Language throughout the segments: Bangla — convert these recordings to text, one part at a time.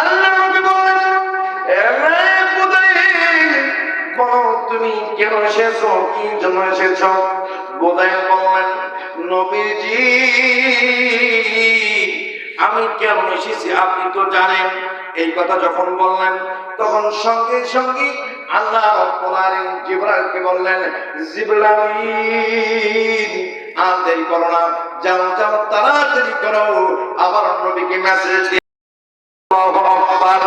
আল্লাহ নবী বললেন "এ রে বুদাইল, বলো তুমি কেন এসেছ কি জন্য এসেছ? বোধায় বললেন নবীজি আমি কেন এসেছি আপনি তো জানেন। এই কথা যখন বললেন তখন সঙ্গে সঙ্গে আল্লাহ জিবরাইলকে বললেন জিবরাইল দেরি করো না যাও যাও তাড়াতাড়ি করো। আবার নবীকে মেসেজ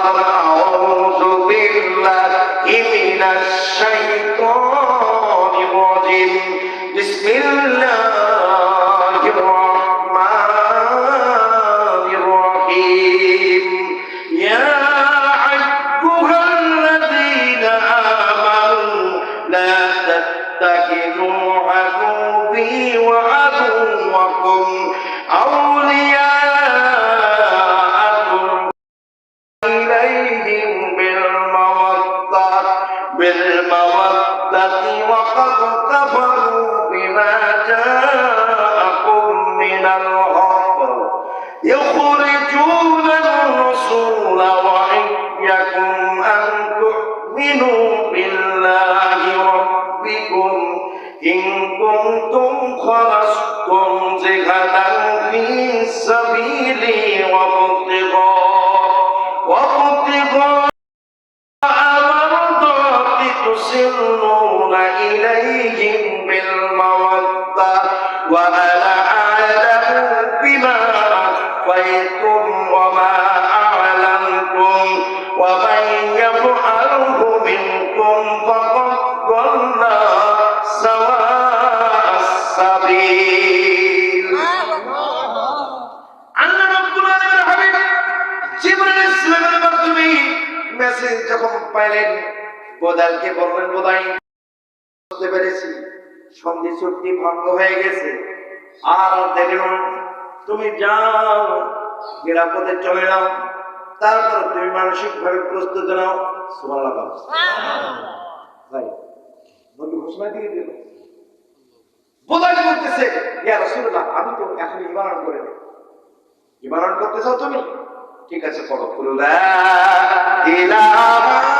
أعوذ بالله من الشيطان الرجيم بسم الله الرحمن الرحيم يا أيها الذين آمنوا لا تتخذوا عدوي وعدوكم ينظرون إليهم بالمودة وأن বোদালকে বললেন বোদাই বুঝতে পেরেছি, সন্ধি চুক্তি ভঙ্গ হয়ে গেছে। আর দেরি তুমি যাও, নিরাপদে চলে যাও। তারপর তুমি মানসিক ভাবে প্রস্তুত নাও। আমি তো এখন ইমান করে নেই। করতে চাও তুমি? ঠিক আছে পড়ো ইলাহা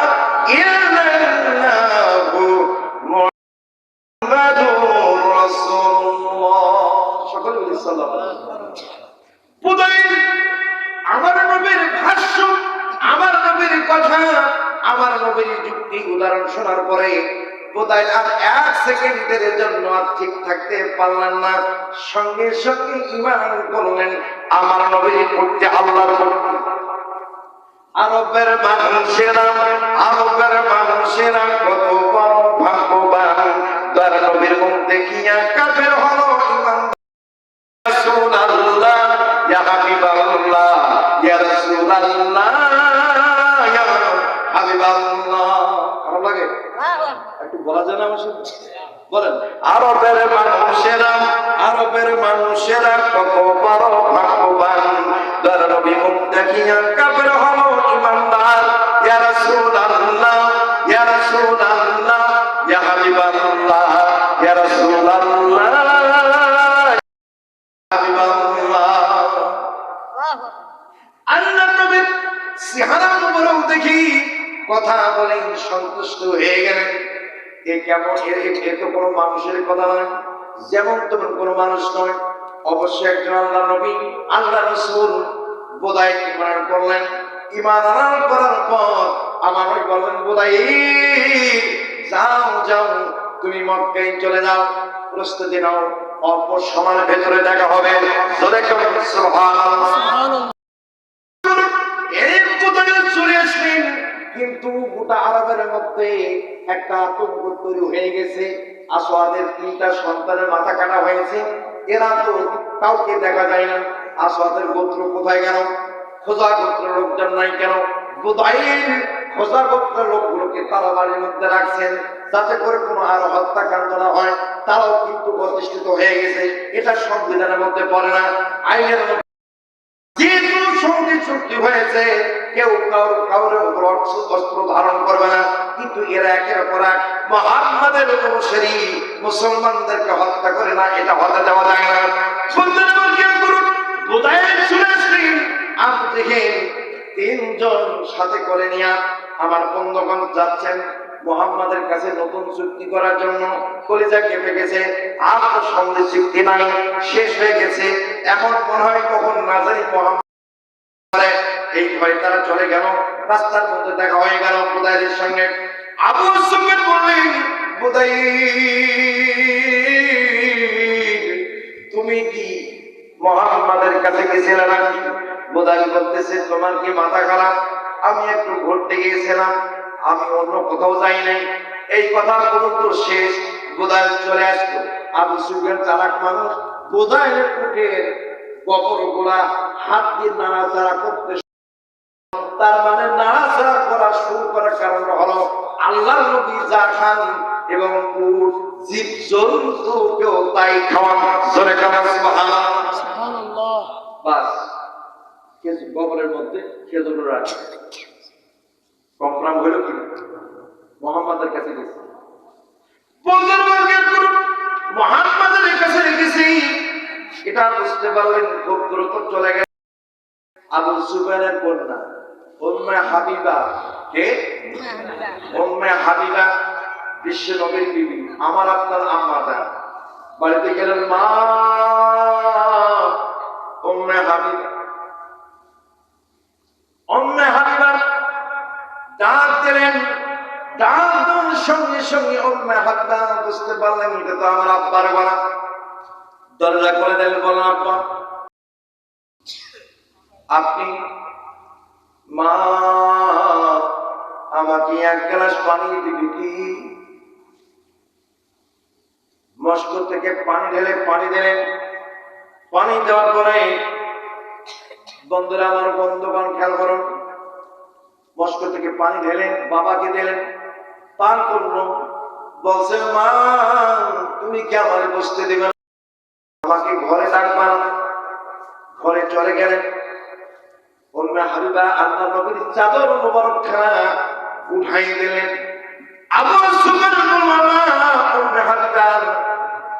আমার নবীর ভাষ্য, আমার নবীর কথা, আমার নবীর যুক্তি উদাহরণ শোনার পরে বোধহয় আর এক সেকেন্ডের জন্য ঠিক থাকতে পারলেন না। সঙ্গে সঙ্গে ইমান করলেন। আমার নবীর করতে আল্লাহর। আরবের মানুষেরা আরবের মানুষেরা কত বড় ভাগ্যবান। তার নবীর দেখিয়া হলো ভালো লাগে? একটু বলা যায় মানুষেরা মানুষেরা কত বড় ভাগ্যবান। তার মুখ দেখিয়া কাপের হলো দেখি কথা বলে সন্তুষ্ট হয়ে গেলেন। এ কেমন? এ- তো কোনো মানুষের কথা নয়, যেমন তেমন কোনো মানুষ নয়। অবশ্যই একজন আল্লাহ নবী, আল্লাহ রসুল বোধায় ইমান করলেন? ইমান আনার করার পর আমার ওই বললেন বোধাই যাও যাও, তুমি মক্কায় চলে যাও, প্রস্তুতি নাও, অল্প সময়ের ভেতরে দেখা হবে। কিন্তু গোটা আরবের মধ্যে একটা আতঙ্ক তৈরি হয়ে গেছে। আসোয়াদের তিনটা সন্তানের মাথা কাটা হয়েছে। এরা তো কাউকে দেখা যায় না। আসোয়াদের গোত্র কোথায় গেল? খোঁজা গোত্র লোকজন নাই কেন? বোধাইল খোঁজা গোত্র লোকগুলোকে তারা বাড়ির মধ্যে রাখছেন, যাতে করে কোনো আর হত্যাকাণ্ড না হয়, তারাও কিন্তু প্রতিষ্ঠিত হয়ে গেছে। এটা সংবিধানের মধ্যে পড়ে না। আইনের যেহেতু মুসলমানদেরকে হত্যা করে না, এটা হতে দেওয়া যায় না। আপনি দেখেন তিনজন সাথে করে নিয়ে আমার বন্ধুগণ যাচ্ছেন মোহাম্মদের কাছে নতুন চুক্তি করার জন্য কলিজা কেঁপে গেছে, আর সন্ধে চুক্তি নাই, শেষ হয়ে গেছে এখন মনে হয় কখন না জানি মোহাম্মদ। এই ভয় তারা চলে গেল, রাস্তার মধ্যে দেখা হয়ে গেল বুদাইদের সঙ্গে আবু সুফিয়ান বললেন বুদাই তুমি কি মোহাম্মদের কাছে গেছিলে নাকি বুদাই বলতেছে তোমার কি মাথা খারাপ? আমি একটু ঘুরতে গিয়েছিলাম, আমি অন্য কোথাও যাই নাই। এই কথা পর্যন্ত শেষ বুদাই চলে আসতো আবু সুফিয়ান চালাক মানুষ বুদাইয়ের উঠে কবরগুলা হাত দিয়ে নাড়াচাড়া করতে তার মানে নাড়াচাড়া করা শুরু করার কারণ হলো আল্লাহ নবী যা খান এবং উট জীব জন্তু কেউ তাই খাওয়ান। জোরে খাওয়ান সুবহানাল্লাহ। বাস কিছু কবরের মধ্যে খেজুর রাখে। কমপ্রাম হইল কি মোহাম্মদের কাছে গেছে। মোহাম্মদের কাছে রেখেছি এটা বুঝতে পারলেন খুব দ্রুত চলে গেল আবু সুফিয়ানের কন্যা উম্মে হাবিবা। কে? উম্মে হাবিবা। বিশ্ব নবীর বিবি, আমার আপনার আম্মা যান বাড়িতে গেলেন মা, উম্মে হাবিবা। উম্মে হাবিবা ডাক দিলেন, ডাক সঙ্গে সঙ্গে উম্মে হাবিবা বুঝতে পারলেন এটা তো আমার আব্বার গলা। দরজা করে দিলেন বলেন আব্বা, আপনি মা, আমাকে এক গ্লাস পানি দিবি মস্ক থেকে পানি ঢেলে পানি দিলেন পানি দেওয়ার পরে বন্ধুরা, আমার বন্ধুগণ, খেয়াল করুন মস্ক থেকে পানি ঢেলেন, বাবাকে দিলেন, পান করল বলছে, মা, তুমি কি আমার বসতে দেবে? আমাকে ঘরে ডাকবা। ঘরে চলে গেলেন উম্মে হাবিবা আল্লাহ নবীর চাদর মোবারক খানা উঠাই দিলেন আবু সুফিয়ান বলল না উম্মে হাবিবা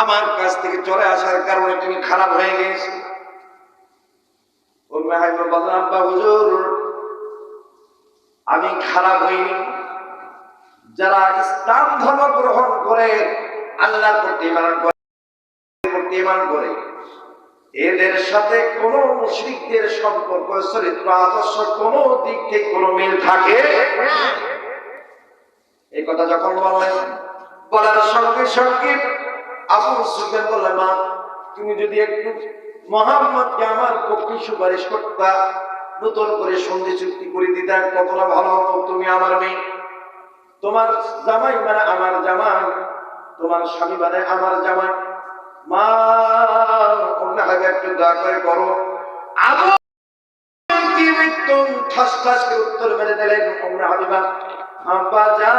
আমার কাছ থেকে চলে আসার কারণে তুমি খারাপ হয়ে গেছো হুজুর, আমি খারাপ হইনি। যারা ইসলাম ধর্ম গ্রহণ করে, আল্লাহর প্রতি করে করে, এদের সাথে কোন মুশরিকদের সম্পর্ক, চরিত্র, আদর্শ কোন দিক থেকে কোন মিল থাকে এই কথা যখন বললেন, বলার সঙ্গে সঙ্গে তুমি যদি একটু মোহাম্মদকে আমার পক্ষে সুপারিশ করতা, নতুন করে সন্ধি চুক্তি করে কতটা ভালো হতো তুমি আমার মেয়ে। তোমার জামাই মানে আমার জামাই, তোমার স্বামী মানে আমার জামাই। মা একটু ঠাস করে উত্তর মেরে দিলেন আব্বা জান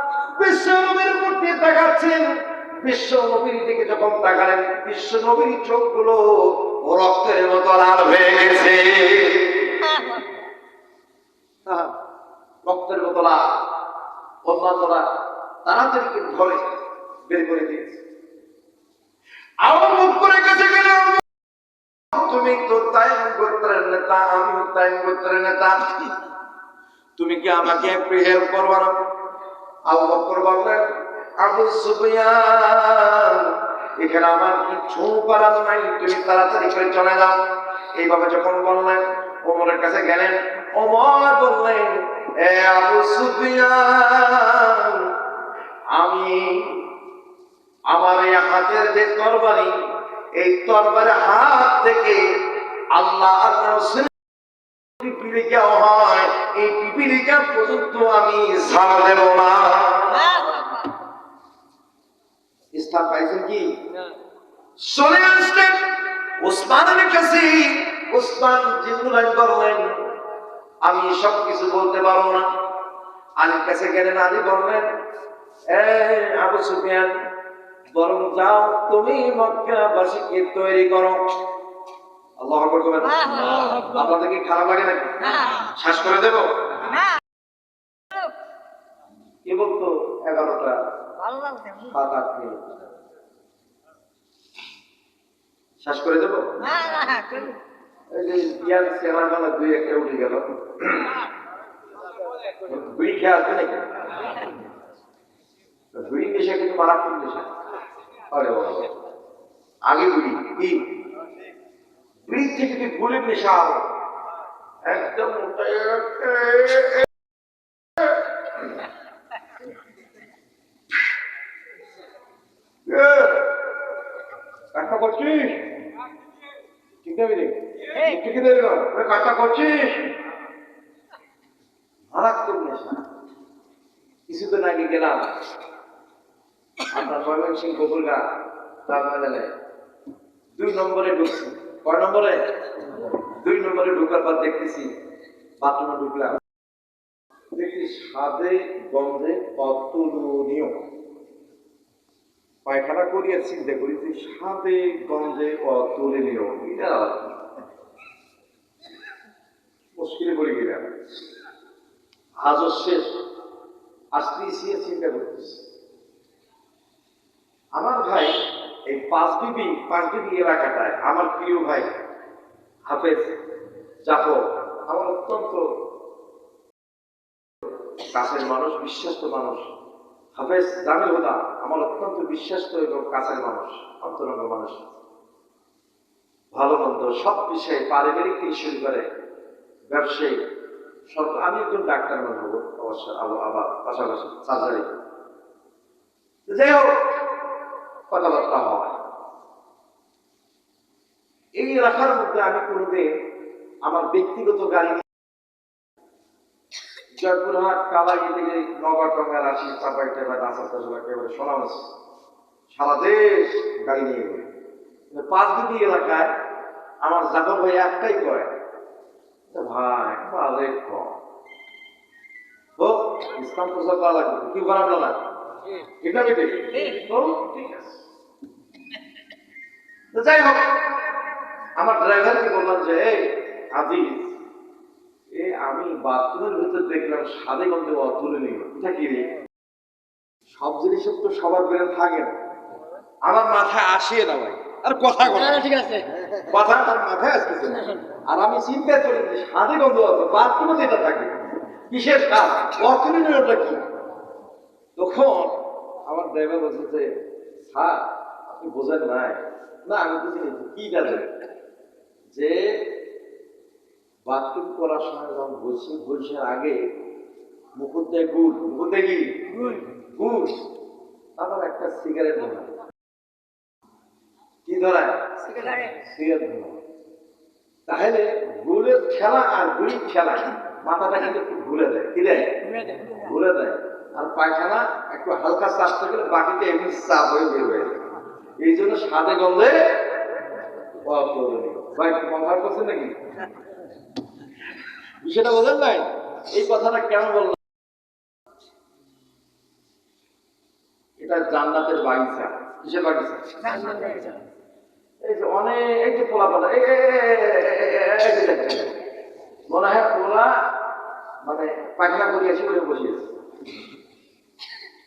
বিশ্ব নবীর মূর্তি তাকাচ্ছেন বিশ্ব নবীর দিকে যখন তাকালেন, বিশ্ব নবীর চোখগুলো রক্তের মতো লাল হয়ে গেছে। রক্তের মতো লাল। অন্যান্যরা তাড়াতাড়ি ধরে বের করে দিয়েছে। আমার মুখ করে কাছে গেল। তুমি তো তাই গোত্রের নেতা, আমিও তাই গোত্রের নেতা। তুমি কি আমাকে একটু হেল্প করবা এখানে আমার কিচ্ছু করার নাই, তুমি তাড়াতাড়ি করে চলে যাও। এইভাবে যখন বললেন, ওমরের কাছে গেলেন, ওমর বললেন, এ আবু সুফিয়ান, আমি আমার এই হাতের যে তরবারি, এই তরবারের হাত থেকে আল্লাহ আর হয় এই পিপিলিকা পর্যন্ত আমি ছাড় দেব না। স্থান পাইছেন কি? চলে আসলেন ওসমানের কাছে। ওসমান জিন্দুলাইন করলেন আমি সব কিছু বলতে পারব না। আলীর কাছে গেলেন আলী বললেন এ আবু সুফিয়ান বরং যাও তুমি মক্কাবাসীকে তৈরি করো। আল্লাহ আকবার করবেন আপনাদের কি খারাপ লাগে নাকি? শ্বাস করে দেব? কি বলতো এগারোটা? সাত আট শ্বাস করে দেবো? ইয়ার চেহারা বেলা দুই একটা উঠে গেল। বিড়ি খেয়ে আসবে নাকি? বিড়ি নেশা কিন্তু মারাত্মক নেশা আরে আগে বিড়ি কি যদি গুলির একদম কাটা করছিস? ঠিক আছে রে। ঠিক আছে কাটা করছিস? মারাত্মক নেশা। কিছুদিন আগে গেলাম। আপনার দুই নম্বরে ঢুকছি। কয় নম্বরে? দুই নম্বরে ঢুকার পর দেখতেছি বাথরুমে ঢুকলাম। দেখি স্বাদে গন্ধে অতুলনীয়। পায়খানা করিয়া চিন্তা করি যে স্বাদে গন্ধে অতুলনীয়। এটা মুশকিলে পড়ে গেলাম। আজও শেষ। আসতেছি চিন্তা করতেছি। আমার ভাই এই পাঁচ বিবি পাঁচ বিবি এলাকাটায় আমার প্রিয় ভাই হাফেজ জাফর, আমার অত্যন্ত কাছের মানুষ, বিশ্বস্ত মানুষ। হাফেজ জামিল হুদা, আমার অত্যন্ত বিশ্বস্ত এবং কাছের মানুষ, অন্তরঙ্গ মানুষ। ভালো মন্দ সব বিষয়ে পারিবারিক থেকে শুরু করে ব্যবসায়ী। সব আমি একজন ডাক্তার মানুষ হব, অবশ্য আব- আবার পাশাপাশি সার্জারি। যাই হোক কথাবার্তা হয়। এই রাখার মধ্যে আমি কোনোদিন আমার ব্যক্তিগত গাড়ি জয়পুরহাট কালাগি থেকে একেবারে শোনা হচ্ছে সারা দেশ গাড়ি নিয়ে পাঁচ দুটি এলাকায় আমার জাফর ভাই একটাই যে ভাই বাজে কম ও, ইসলাম প্রচার করা লাগবে। কি খারাপ না ঠিক না বেটে তো ঠিক আছে। যাই হোক আমার ড্রাইভারকে বললাম যে আজিজ এ আমি বাথরুমের ভিতর দেখলাম সাদে গন্ধে অতুলে নেই এটা কি রে? সব জিনিসের তো সবার ব্রেন থাকে না। আমার মাথায় আসিয়ে না ভাই। আর কথা কথা ঠিক আছে। কথা তার মাথায় আসতেছে আর আমি চিন্তা করি সাদে গন্ধ বাথরুমে যেটা থাকে কিসের স্বাদ অতুলে কি? তখন আমার ড্রাইভার বলছে যে স্যার আপনি বোঝেন নাই। না আমি তো চিনি কি জানেন যে বাথরুম করার সময় যখন বসি বসে আগে মুকুট দেয় গুড় মুকুট দেয় কি? গুড়। আবার একটা সিগারেট ধরায় কি ধরায়? সিগারেট ধরায় তাহলে গুড়ের খেলা আর গুড়ির খেলা মাথাটা কিন্তু একটু ঘুরে দেয়। কি দেয়। ঘুরে দেয়। আর পায়খানা একটু হালকা চাপ থাকলে বাকিটা এমনি চাপ হয়ে বের হয়ে যায় এই জন্য সাদে গন্ধে ভাই কথা করছেন নাকি বিষয়টা বোঝেন নাই এই কথাটা কেন বললাম এটা জান্নাতের বাগিচা কিসের বাগিচা এই যে অনেক এই পোলা পোলা। মনে হয় পোলা মানে পায়খানা করিয়াছি বলে বসিয়েছে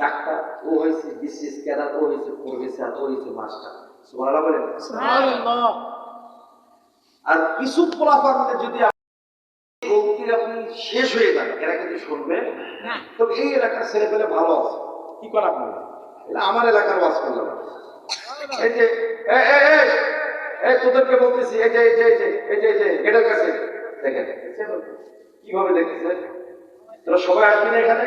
ডাক্তার ও হয়েছে বিসিএস ক্যাডার ও হয়েছে প্রফেসর ও হয়েছে মাস্টার সুবহানাল্লাহ বলেন। আর কিছু পোলাপানকে যদি আপনি আপনি শেষ হয়ে যান এরা কিন্তু শুনবে। তো এই এলাকার ছেলে পেলে ভালো আছে। কি করেন আপনারা? এটা আমার এলাকার ওয়াজ করলাম। এই যে এই তোদেরকে বলতেছি এই যে এই যে এই যে এই যে গেটের কাছে। দেখেন কীভাবে দেখতেছে? তোরা সবাই আসবি না এখানে?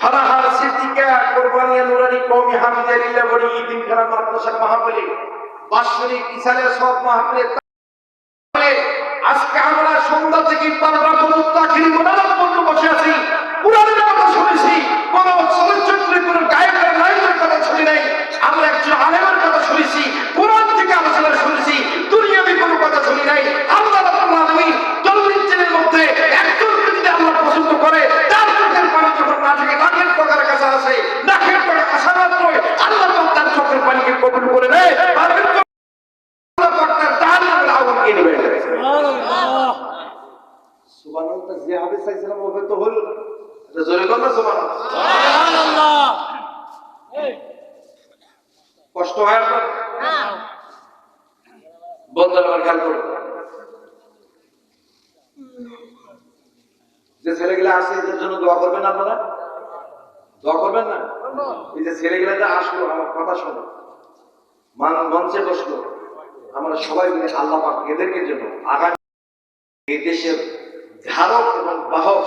ধরাহার সিদ্দিকা কোরবানিয়া নুরানি কওমি হামিদালিল্লাহ বড়ি ইদিন খানা মাদ্রাসা মাহফিলে বাৎসরিক ইসালে সব মাহফিলে আজকে আমরা সন্ধ্যা থেকে বারবার মোনাজাত পর্যন্ত বসে আছি, কোরআনের কথা শুনেছি কোন গায়কের নায়কের কথা শুনি নাই আমরা একজন আলেমের কথা শুনেছি কোরআন থেকে আলোচনা শুনেছি দুনিয়াবি কোনো কথা শুনি নাই আল্লাহ রাব্বুল আলামিন চল্লিশ দিনের মধ্যে একজনকে যদি আল্লাহ পছন্দ করে তার চোখের পানি যখন না থাকে নাকের পকার কাছে আসে নাকের পকার আসা মাত্রই আল্লাহ পাক তার চোখের পানিকে কবুল করে নেয় আর আল্লাহ পাক তার জাহান্নামের আগুনকে নিবে সুবহানাল্লাহ যে হবে চাইছিলাম ওভাবে তো হলো না এটা জোরে কর না সুবহানাল্লাহ কষ্ট হয় আপনার বন্ধুরা আমার খেয়াল করুন যে ছেলেগুলো আসে এদের জন্য দোয়া করবেন আপনারা দোয়া করবেন না এই যে ছেলেগুলো যে আসলো আমার কথা শোনো মান- মঞ্চে বসল আমরা সবাই মিলে আল্লাহ পাক এদেরকে জন্য আগামী এই দেশের ধারক এবং বাহক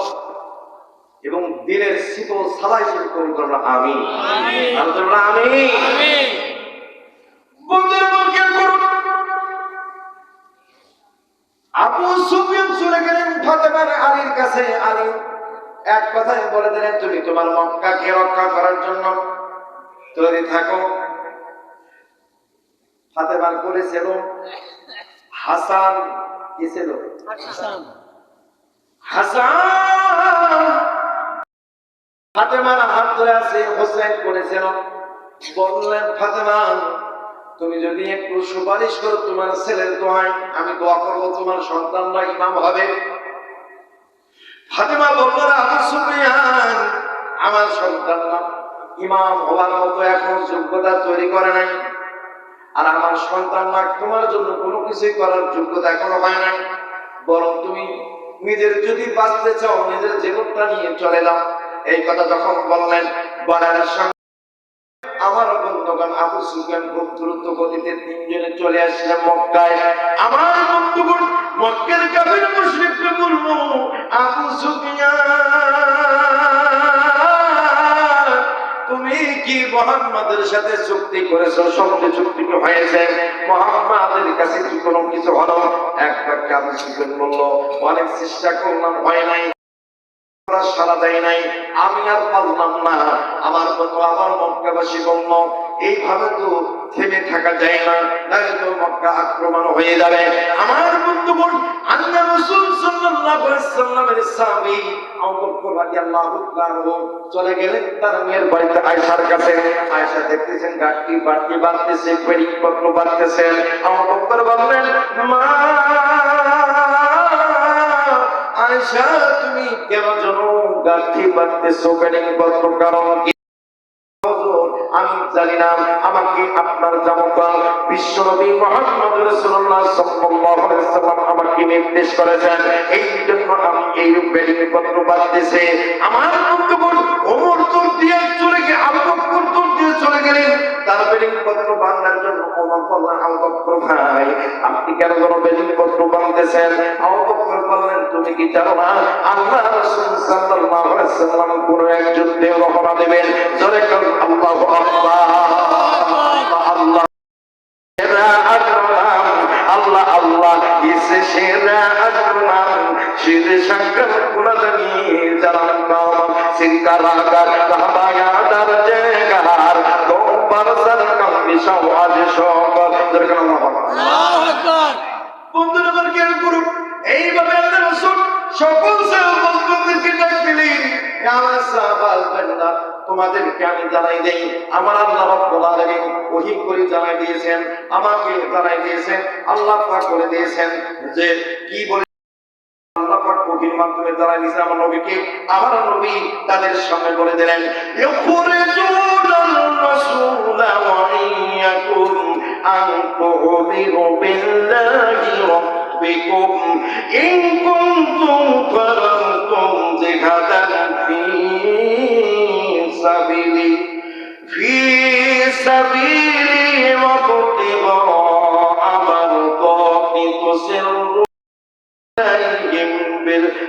এবং দিনের শীতল সালাই হিসেবে কবুল করব আমি আমি আবু সুফিয়ান চলে গেলেন ফাতেমার আলীর কাছে। আলী এক কথায় বলে দিলেন তুমি তোমার মক্কাকে রক্ষা করার জন্য তৈরি থাকো। ফাতেমার করেছিল হাসান কি ছিল? হাসান। ফাতেমার হাত ধরে আছে হোসেন করেছিল বললেন ফাতেমা তুমি যদি একটু সুপারিশ করো তোমার ছেলের দোয়ায় আমি দোয়া করব তোমার সন্তানরা ইমাম হবে। ফাতেমা বলল আমার সন্তানরা ইমাম হওয়ার মতো এখন যোগ্যতা তৈরি করে নাই। আর আমার সন্তানরা তোমার জন্য কোনো কিছুই করার যোগ্যতা এখনও হয় নাই। বরং তুমি নিজের যদি বাঁচতে চাও, নিজের জীবনটা নিয়ে চলে যাও। এই কথা যখন বললেন, বলার সঙ্গে আমার বন্ধুগণ আবু সুফিয়ান খুব দ্রুত গতিতে তিনজনে চলে আসলেন মক্কায়। আমার বন্ধুগণ মক্কের কাফির মুশরিককে বলব, আবু সুফিয়ান! তুমি কি মোহাম্মদের সাথে চুক্তি করেছ? চুক্তি হয়েছে? মোহাম্মদের কাছে কি কোনো কিছু হলো? একটা কাজ বলল, অনেক চেষ্টা করলাম, হয় নাই। সারা দেয় নাই। আমি আর পারলাম না। আমার বন্ধু আমার মক্কাবাসী বলল এইভাবে তো থেমে থাকা যায় না, নাহলে তো মক্কা আক্রমণ হয়ে যাবে। আমার বন্ধুগণ আল্লাহ রাসূল সাল্লাল্লাহু আলাইহি সাল্লামের সাহাবী আবু বকর রাদিয়াল্লাহু তাআলা চলে গেলেন তার মেয়ের বাড়িতে কাছে। আয়েশা দেখতেছেন, গাছটি বাড়তি বাড়তেছে বাড়তেছেন আবু বকর বললেন, মা আয়সা তুমি কেন যেন গাঠি বাঁধতেছো কেন কত কারণ আমি জানি না, আমাকে আপনার জামতা বিশ্বনবী মুহাম্মদ রাসূলুল্লাহ সাল্লাল্লাহু আলাইহি সাল্লাম আমাকে নির্দেশ করেছেন। এই জন্য আমি এই পত্র বাঁধতেছি আমার বন্ধুগণ, ওমর তোর দিয়ে চলে গিয়ে আবু বকর তোর দিয়ে চলে গেলেন। তার পত্র বাংলার জন্য অমর বললেন আবকর ভাই, আপনি কেন কোনো পত্র বানতেছেন আবকর তুমি কি জানো না আল্লাহ রাসূল সাল্লাল্লাহু আলাইহি সাল্লাম কোন একজন দেহ রহমা দেবেন। জোরে কর আল্লাহু আকবার। আল্লাহ তোমাদেরকে আমি জানাই দেই, আমার আল্লাহ রাব্বুল আলামিন ওহী করে জানাই দিয়েছেন, আমাকে জানাই দিয়েছেন, আল্লাহ পাক করে দিয়েছেন যে কি বলে বলে জিহাদান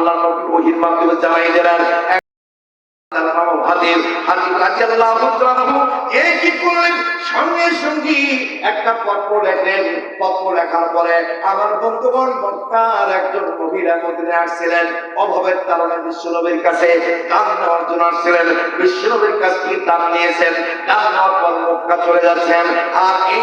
আল্লাহ নবী ওহির মাধ্যমে জানাই দিলেন অভাবের কারণে বিশ্বনবীর কাছে দান নেওয়ার জন্য আসছিলেন। বিশ্বনবীর কাছ থেকে দান নিয়েছেন। দান নেওয়ার পর মক্কা চলে যাচ্ছেন। আর এই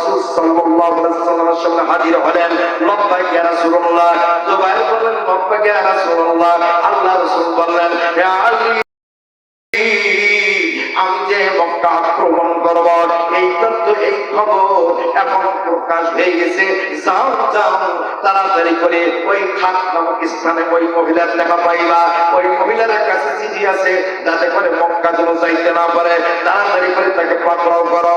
রাসূল সাল্লাল্লাহু আলাইহি সাল্লামের সামনে হাজির হলেন। লব্বাইক ইয়া রাসূলুল্লাহ, জুবাইর বললেন লব্বাইক ইয়া রাসূলুল্লাহ, আল্লাহ রাসূল বললেন আমি যে মক্কা আক্রমণ করব এই তথ্য, এই খবর এখন প্রকাশ হয়ে গেছে। যাও যাও, তাড়াতাড়ি করে ওই খাত নামক স্থানে ওই মহিলার দেখা পাইবা। ওই মহিলার কাছে চিঠি আছে, যাতে করে মক্কা যেন যাইতে না পারে। তাড়াতাড়ি করে তাকে পাকড়াও করো।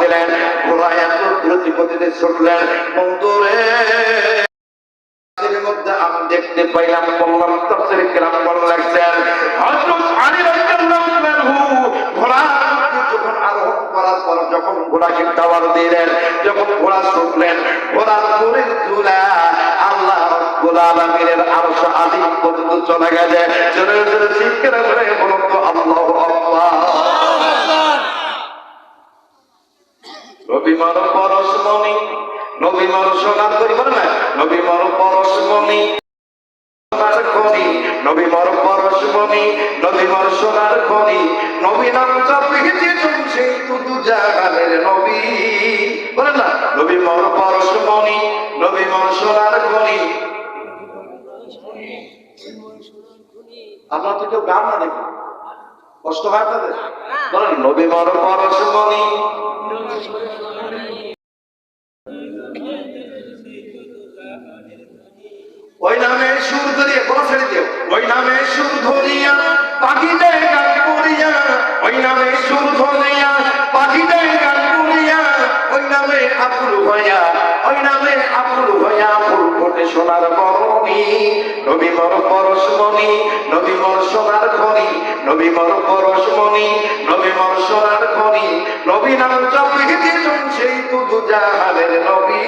দিলেন, ঘোড়া এত দ্রুত গতিতে ছুটলেন। বন্ধুরে দেখতে পাইলাম বললাম তফসির কেরাম বলে লাগছেন। হযরত আলী রাদিয়াল্লাহু আনহু যখন করার পর যখন ঘোড়াকে দিলেন, যখন ঘোড়া ঘোড়ার দূরের চূড়া আল্লাহ আলামিনের আরশ পর্যন্ত চলে গেছে। জোরে জোরে চিৎকার করে বলুন তো, আল্লাহু আকবার। পরশমণি নবী মর সোনার করি বলে না নবী মর পরশমণি। সোনার খনি নবী মর পরশমণি নবী মর সোনার খনি নবী নাম চাপিয়েছে চলছে তুদু জাহানের নবী। বলে না নবী মর পরশমণি নবী মর সোনার খনি। আপনার তো কেউ গান না। দেখি কষ্ট হয় আপনাদের? বলেন নবী মর পরশমণি ওই নামে সুর ধরিয়া, বলা ছেড়ে দিও। ওই নামে সুর ধরিয়া পাখিতে গান করিয়া, ওই নামে সুর ধরিয়া পাখিতে গান করিয়া, ওই নামে আকুল হইয়া ওই নামে আকুল হইয়া ফুল ফোটে সোনার বরণী নবী মর পরশমণি, নবী মর সোনার খনি, নবী মর পরশমণি, নবী মর সোনার খনি, নবী নাম জপিতে সেই তুদু জাহানের নবী।